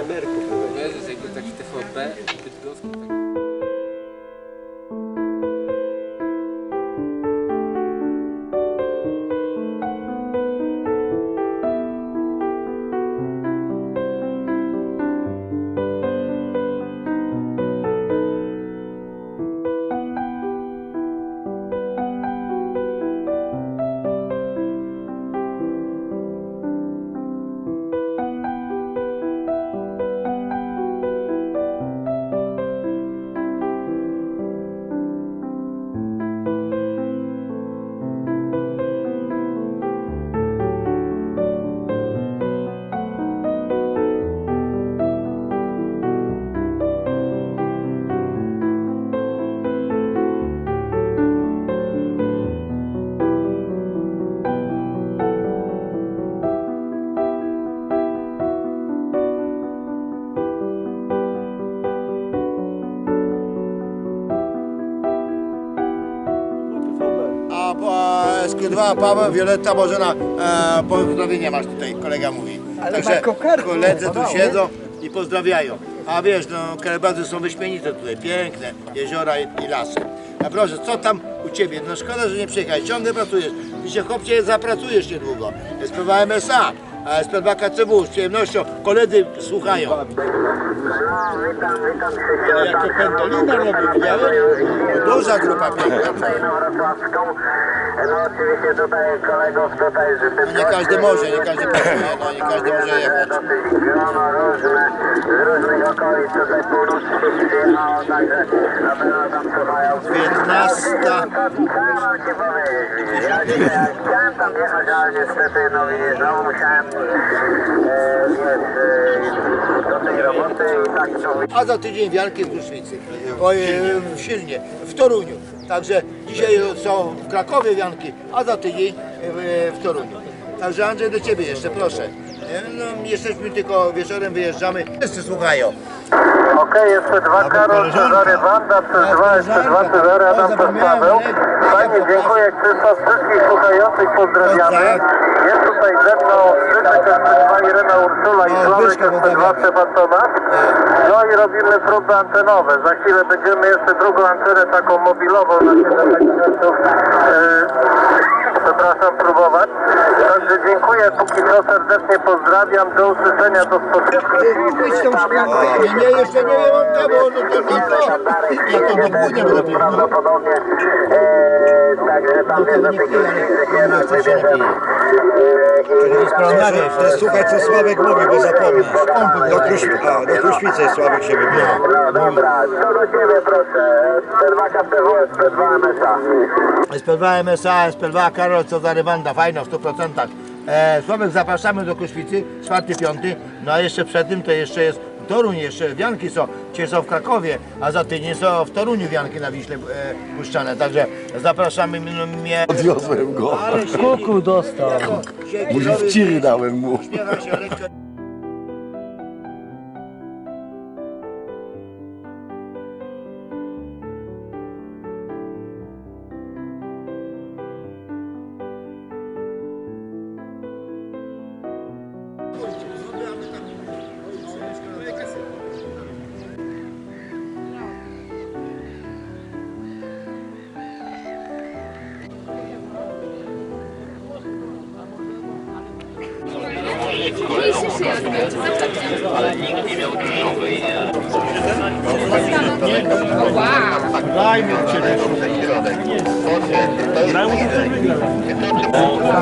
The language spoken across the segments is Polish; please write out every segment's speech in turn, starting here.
emeryku byłeś. Jezus, jakby taki TVP, bydgoski. Tak. SK2 Paweł, Wioletta, Bożena, e, pozdrowienia masz tutaj, kolega mówi. Także koledzy tu siedzą i pozdrawiają. A wiesz, no krajobrazy są wyśmienite tutaj, piękne, jeziora i, i lasy. A proszę, co tam u Ciebie? No szkoda, że nie przyjechałeś, ciągle pracujesz. Widzicie, chłopcie, zapracujesz niedługo. SPW MSA, a SPW KCW, z przyjemnością koledzy słuchają. Ale jak to pendolina robi, widziałeś? No, Duża grupa piękna. No oczywiście tutaj kolegów tutaj. No nie każdy może, nie każdy pracuje, no nie każdy może jechać. Dosyć grono różne, z różnych okolic tutaj północnych przyjechało, także na pewno tam słuchają. 15. Co mam ci powiedzieć? Ja dzisiaj chciałem tam jechać, ale niestety no widzisz, znowu musiałem A za tydzień wianki w Kruszwicy. W Silnie, w Toruniu. Także dzisiaj są w Krakowie wianki, a za tydzień w, Toruniu. Także Andrzej do Ciebie jeszcze, proszę. No, jesteśmy tylko wieczorem, wyjeżdżamy. Wszyscy słuchają. Okej, jeszcze dwa Karol, Cezary Wanda, przez dwa, jeszcze dwa Cezary, Adam przez Paweł. Fajnie, dziękuję Krzysztof, wszystkich słuchających pozdrawiamy. Jest tutaj ze mną Zbyszek SP2, Irena Ursula i Sławek SP2 Stefan Tomasz. No i robimy próby antenowe. Za chwilę będziemy jeszcze drugą antenę taką mobilową na 7 megahertzów. e, Przepraszam, próbować. Także dziękuję, póki co serdecznie pozdrawiam. Do usłyszenia, do spotkania. Nie, nie, jeszcze nie wiem, bo to nie to. Ja to dopłynę lepiej. No. Prawdopodobnie. E, także tam No to nie pije, ale no, jeszcze się nie pije. Rozmawiaj, słuchaj co Sławek mówi, bo zapomnisz. Do, Kruszwi, a, do Kruszwicy Sławek się wybiera. No dobra, co do Ciebie proszę. P2 KTW, P2 MSA. SPW MSA, SPW Karol Cezary Wanda, fajno w 100%. E, Sławek, zapraszamy do Kruszwicy, 4-5. No a jeszcze przed tym to jeszcze jest Toruń, jeszcze wianki są. Dzisiaj są w Krakowie, a za tydzień są w Toruniu wianki na Wiśle e, puszczane. Także zapraszamy mnie. Odwiozłem go. Ale Kuku dostał. Może wciry dałem mu. Się lekko.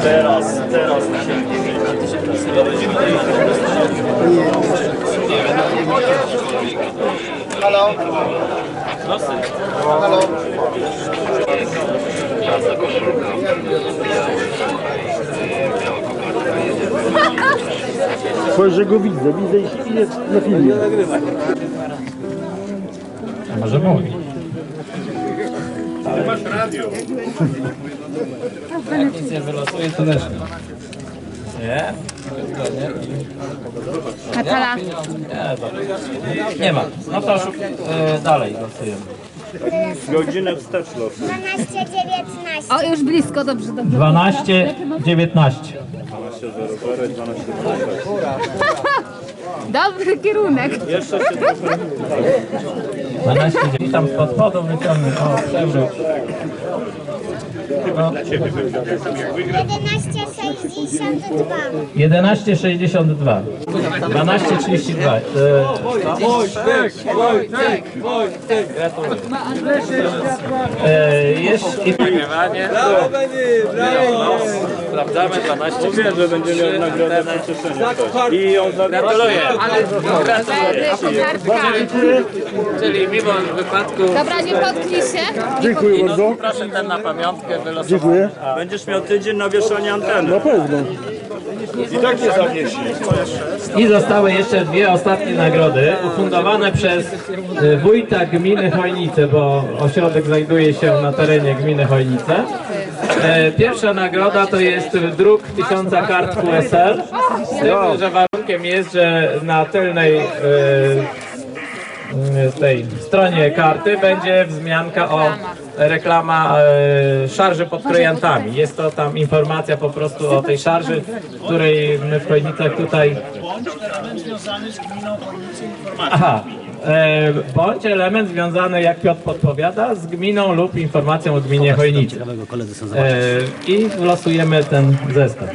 Teraz, teraz. Halo? Halo? Powiem, że go widzę, widzę i jest na filmie. A może mówi? Ale masz radio. Jak nic nie wylosuje, to też nie. Nie? Natala. Nie, ma. No to e, dalej losujemy. Godzinę wstecz los. 12, 19. O, już blisko, dobrze, dobrze. 12, 19. 12.00, 12.00. Dobry kierunek. 12, gdzieś tam spod spodu wyciągnę. O. No, 11,62. 11,62. 12,32. E, E, jest, i, Sprawdzamy 12. Mówię, że będzie miał nagrodę. I ją gratuluję. Czyli mimo wypadku Dobra, nie potknij się. Dziękuję bardzo. proszę ten na pamiątkę wylosować. Dziękuję. Będziesz miał tydzień na wieszanie anteny. Na pewno. I tak nie zawiesi. I zostały jeszcze dwie ostatnie nagrody ufundowane przez e, wójta gminy Chojnice, bo ośrodek znajduje się na terenie gminy Chojnice. E, Pierwsza nagroda to jest druk tysiąca kart QSL, z tym, że warunkiem jest, że na tylnej m, tej stronie karty będzie wzmianka o reklama e, szarży pod krojantami. Jest to tam informacja po prostu o tej szarży, której my w Chojnicach tutaj... Aha. E, bądź element związany, jak Piotr podpowiada, z gminą lub informacją o gminie Chojnicy. E, I losujemy ten zestaw.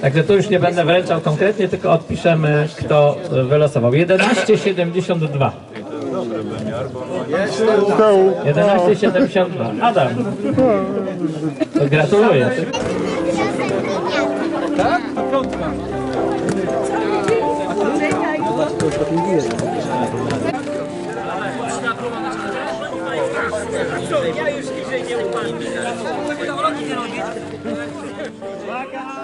Także tu już nie będę wręczał konkretnie, tylko odpiszemy, kto wylosował. 11,72. 11,72. Adam. To gratuluję. Uwaga!